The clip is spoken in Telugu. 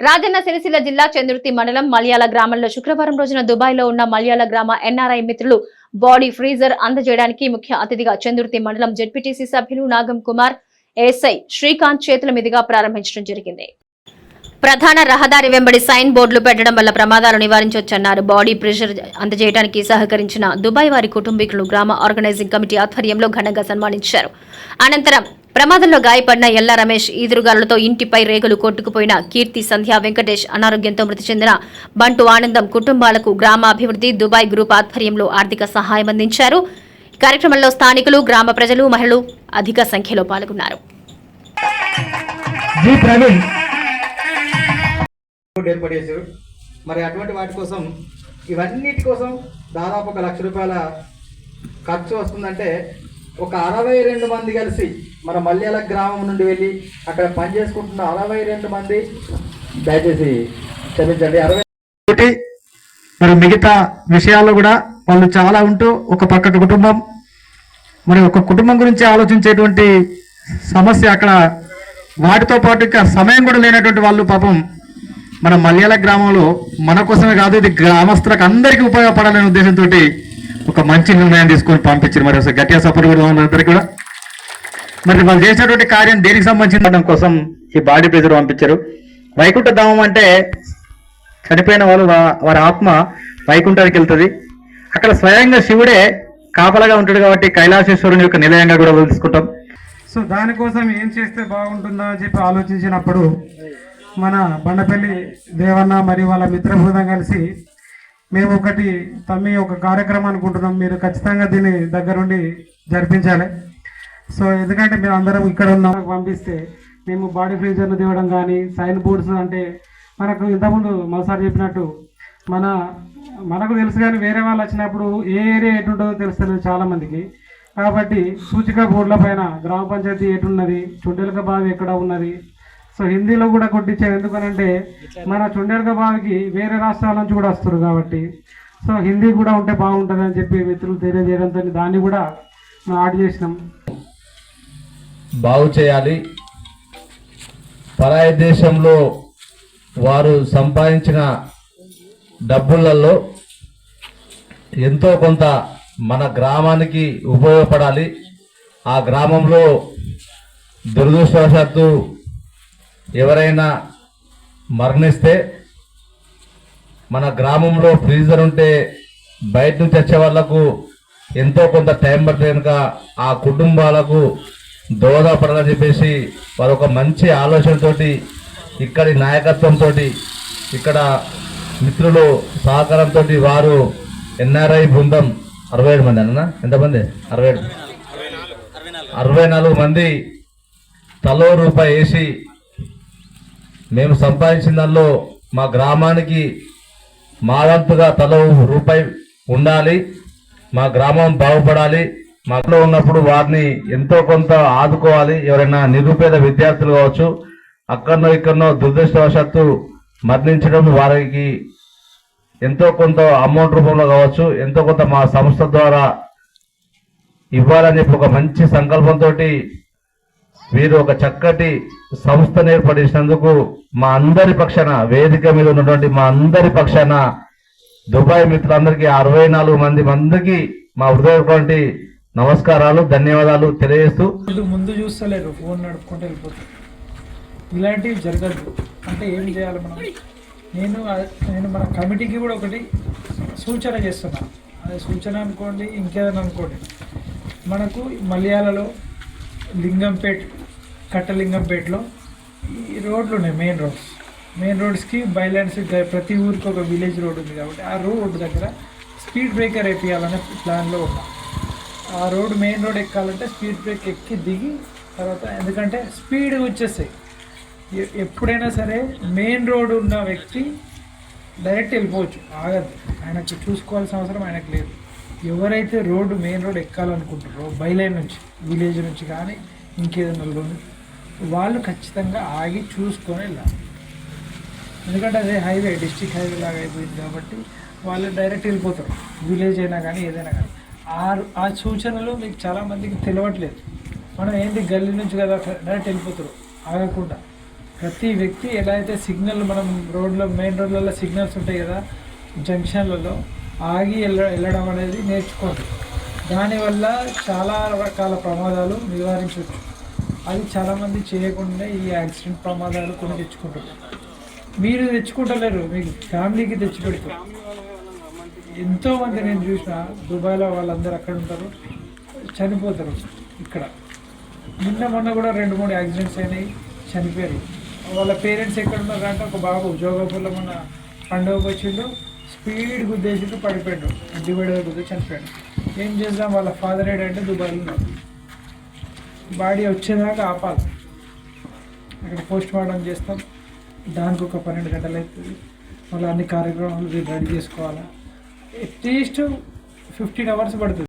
రాజన్న సిరిసిల్ల జిల్లా చంద్రుతి మండలం మలయాళ గ్రామంలో శుక్రవారం రోజున దుబాయ్లో ఉన్న మలయాళ గ్రామ ఎన్ఆర్ఐ మిత్రులు బాడీ ఫ్రీజర్ అందజేయడానికి ముఖ్య అతిథిగా చంద్రుతి మండలం జెడ్పీటీసీ సభ్యులు నాగం కుమార్ ఎస్ఐ శ్రీకాంత్ చేతుల మీదుగా ప్రారంభించడం జరిగింది. ప్రధాన రహదారి వెంబడి సైన్ బోర్డులు పెట్టడం వల్ల ప్రమాదాలు నివారించవచ్చన్నారు బాడీ ప్రెషర్ అందజేయడానికి సహకరించిన దుబాయ్ వారి కుటుంబీకులు గ్రామ ఆర్గనైజింగ్ కమిటీ ఆధ్వర్యంలో ఘనంగా సన్మానించారు. అనంతరం ప్రమాదంలో గాయపడిన ఎల్లా రమేష్ ఈదురుగాలులతో ఇంటిపై రేగులు కొట్టుకుపోయిన కీర్తి సంధ్య వెంకటేష్ అనారోగ్యంతో మృతి చెందిన బంటు ఆనందం కుటుంబాలకు గ్రామాభివృద్ధి దుబాయ్ గ్రూప్ ఆధ్వర్యంలో ఆర్థిక సహాయం అందించారు. ఈ కార్యక్రమంలో స్థానికులు గ్రామ ప్రజలు మహిళలు అధిక సంఖ్యలో పాల్గొన్నారు. మరి అటువంటి వాటి కోసం ఇవన్నిటి కోసం దాదాపు ఒక లక్ష రూపాయల ఖర్చు వస్తుందంటే ఒక అరవై రెండు మంది కలిసి మన మల్లెల గ్రామం నుండి వెళ్ళి అక్కడ పని చేసుకుంటున్న అరవై రెండు మంది దయచేసి క్షమించండి. అరవై మరి మిగతా విషయాల్లో కూడా వాళ్ళు చాలా ఉంటూ ఒక పక్క కుటుంబం మరి ఒక కుటుంబం గురించి ఆలోచించేటువంటి సమస్య అక్కడ వాటితో పాటు ఇంకా సమయం కూడా లేనటువంటి వాళ్ళు పాపం మన మలయాళ గ్రామంలో మన కోసమే కాదు ఇది గ్రామస్తులకు అందరికీ ఉపయోగపడాలనే ఉద్దేశంతో ఒక మంచి నిర్ణయం తీసుకొని పంపించారు మరి అసలు గట్టిగా సపోర్ట్ కూడా అందరికీ కూడా. మరి వాళ్ళు చేసినటువంటి కార్యం దేనికి సంబంధించిన కోసం ఈ బాడీ ప్రెజర్ పంపించారు. వైకుంఠ ధామం అంటే చనిపోయిన వాళ్ళు వారి ఆత్మ వైకుంఠానికి వెళ్తుంది. అక్కడ స్వయంగా శివుడే కాపలాగా ఉంటాడు కాబట్టి కైలాసేశ్వరుని యొక్క నిలయంగా కూడా తీసుకుంటాం. సో దానికోసం ఏం చేస్తే బాగుంటుందా అని చెప్పి ఆలోచించినప్పుడు మన బండపల్లి దేవన్న మరియు వాళ్ళ మిత్ర బృందం కలిసి మేము ఒకటి తమ్మి ఒక కార్యక్రమం అనుకుంటున్నాం. మీరు ఖచ్చితంగా దీన్ని దగ్గరుండి జరిపించాలి. సో ఎందుకంటే మేము అందరం ఇక్కడ ఉన్నాం. పంపిస్తే మేము బాడీ ఫ్రీజర్లు తేవడం కానీ సైన్ బోర్డ్స్ అంటే మనకు ఇంతకుముందు మరోసారి చెప్పినట్టు మన మనకు తెలుసు కానీ వేరే వాళ్ళు వచ్చినప్పుడు ఏ ఏరియా ఎటుంటుందో తెలుస్తుంది చాలామందికి. కాబట్టి సూచిక బోర్డుల పైన గ్రామ పంచాయతీ ఎటున్నది చుండెలక బావి ఎక్కడ ఉన్నది సో హిందీలో కూడా కొట్టించారు. ఎందుకనంటే మన చుండెలక బావికి వేరే రాష్ట్రాల నుంచి కూడా వస్తారు కాబట్టి. సో హిందీ కూడా ఉంటే బాగుంటుంది అని చెప్పి మిత్రులు తెలియజేయడంతో దాన్ని కూడా మేము ఆడ్ చేసినాం. బాగు చేయాలి. పరాయి దేశంలో వారు సంపాదించిన డబ్బులలో ఎంతో కొంత మన గ్రామానికి ఉపయోగపడాలి. ఆ గ్రామంలో దురదృష్టవశాత్తు ఎవరైనా మరణిస్తే మన గ్రామంలో ఫ్రీజర్ ఉంటే బయట నుంచి వచ్చే వాళ్ళకు ఎంతో కొంత టైం పడుతుంది కనుక ఆ కుటుంబాలకు దోహదపడాలని చెప్పేసి వారు ఒక మంచి ఆలోచనతోటి ఇక్కడి నాయకత్వంతో ఇక్కడ మిత్రులు సహకారంతో వారు ఎన్ఆర్ఐ బృందం అరవై ఏడు మంది అన్న ఎంతమంది? అరవై ఏడు. అరవై నాలుగు మంది తలో రూపాయి వేసి మేము సంపాదించిన దానిలో మా గ్రామానికి మా వంతుగా తలో రూపాయి ఉండాలి మా గ్రామం బాగుపడాలి మాలో ఉన్నప్పుడు వారిని ఎంతో కొంత ఆదుకోవాలి ఎవరైనా నిరుపేద విద్యార్థులు కావచ్చు అక్కడనో ఇక్కడనో దురదృష్టవశాత్తు మరణించడం వారికి ఎంతో కొంత అమౌంట్ రూపంలో కావచ్చు ఎంతో కొంత మా సంస్థ ద్వారా ఇవ్వాలని చెప్పి ఒక మంచి సంకల్పంతో వీరు ఒక చక్కటి సంస్థను ఏర్పడినందుకు మా అందరి పక్షాన వేదిక మీద ఉన్నటువంటి మా అందరి పక్షాన దుబాయ్ మిత్రులందరికీ అరవై నాలుగు మంది మందికి మా హృదయటువంటి నమస్కారాలు ధన్యవాదాలు తెలియజేస్తూ ముందు చూస్తలేరు ఫోన్ నడుపుకుంటూ వెళ్ళిపోతారు. ఇలాంటివి జరగదు. అంటే ఏం చేయాలి మనం? నేను నేను మన కమిటీకి కూడా ఒకటి సూచన చేస్తున్నా. అదే సూచన అనుకోండి ఇంకేదైనా అనుకోండి. మనకు మలయాళలో లింగంపేట్ కట్టలింగంపేటలో ఈ రోడ్లు ఉన్నాయి మెయిన్ రోడ్స్ మెయిన్ రోడ్స్కి బైలాండ్స్ ప్రతి ఊరికి ఒక విలేజ్ రోడ్ ఉంది కాబట్టి ఆ రోడ్ దగ్గర స్పీడ్ బ్రేకర్ వేపియాలనే ప్లాన్లో ఉన్నా. ఆ రోడ్ మెయిన్ రోడ్ ఎక్కాలంటే స్పీడ్ బ్రేక్ ఎక్కి దిగి తర్వాత ఎందుకంటే స్పీడ్ వచ్చేస్తాయి. ఎప్పుడైనా సరే మెయిన్ రోడ్ ఉన్న వ్యక్తి డైరెక్ట్ వెళ్ళిపోవచ్చు. ఆగద్దు. ఆయనకు చూసుకోవాల్సిన అవసరం ఆయనకు లేదు. ఎవరైతే రోడ్డు మెయిన్ రోడ్ ఎక్కాలనుకుంటారో బైలైన్ నుంచి విలేజ్ నుంచి కానీ ఇంకేదైనా లోన్ వాళ్ళు ఖచ్చితంగా ఆగి చూసుకొని వెళ్ళాలి. ఎందుకంటే అదే హైవే డిస్టిక్ హైవే లాగా అయిపోయింది కాబట్టి వాళ్ళు డైరెక్ట్ వెళ్ళిపోతారు. విలేజ్ అయినా కానీ ఏదైనా కానీ. ఆ ఆ సూచనలు మీకు చాలామందికి తెలియట్లేదు మనం ఏంటి గల్లీ నుంచి కదా డైరెక్ట్ వెళ్ళిపోతారు? ఆగకుండా. ప్రతి వ్యక్తి ఎలా అయితే సిగ్నల్ మనం రోడ్లో మెయిన్ రోడ్లలో సిగ్నల్స్ ఉంటాయి కదా జంక్షన్లలో ఆగి వెళ్ళ వెళ్ళడం అనేది నేర్చుకోండి దానివల్ల చాలా రకాల ప్రమాదాలు నివారించవచ్చు. అది చాలామంది చేయకుండా ఈ యాక్సిడెంట్ ప్రమాదాలు కొని తెచ్చుకుంటారు. మీరు తెచ్చుకుంటలేరు మీకు ఫ్యామిలీకి తెచ్చిపెడతారు ఎంతోమంది నేను చూసిన దుబాయ్లో వాళ్ళందరూ అక్కడ ఉంటారు చనిపోతారు ఇక్కడ. నిన్న మొన్న కూడా రెండు మూడు యాక్సిడెంట్స్ అయినాయి చనిపోయారు. వాళ్ళ పేరెంట్స్ ఎక్కడ ఉన్నారంటే ఒక బాబు జోగాపూర్లో మన పండుగకు వచ్చిండు. స్పీడ్ గుద్దేసిండు పడిపోయాడు డివైడర్ గుద్దే చనిపోయాడు ఏం చేద్దాం వాళ్ళ ఫాదర్ ఏంటంటే దుబాయ్లో ఉన్నాడు. బాడీ వచ్చేదాకా ఆపాలి. అక్కడ పోస్ట్ మార్టం చేస్తాం. దానికి ఒక పన్నెండు గంటలు అవుతుంది. మళ్ళీ అన్ని కార్యక్రమాలు రెడీ చేసుకోవాలి? అట్లీస్ట్ ఫిఫ్టీన్ అవర్స్ పడుతుంది.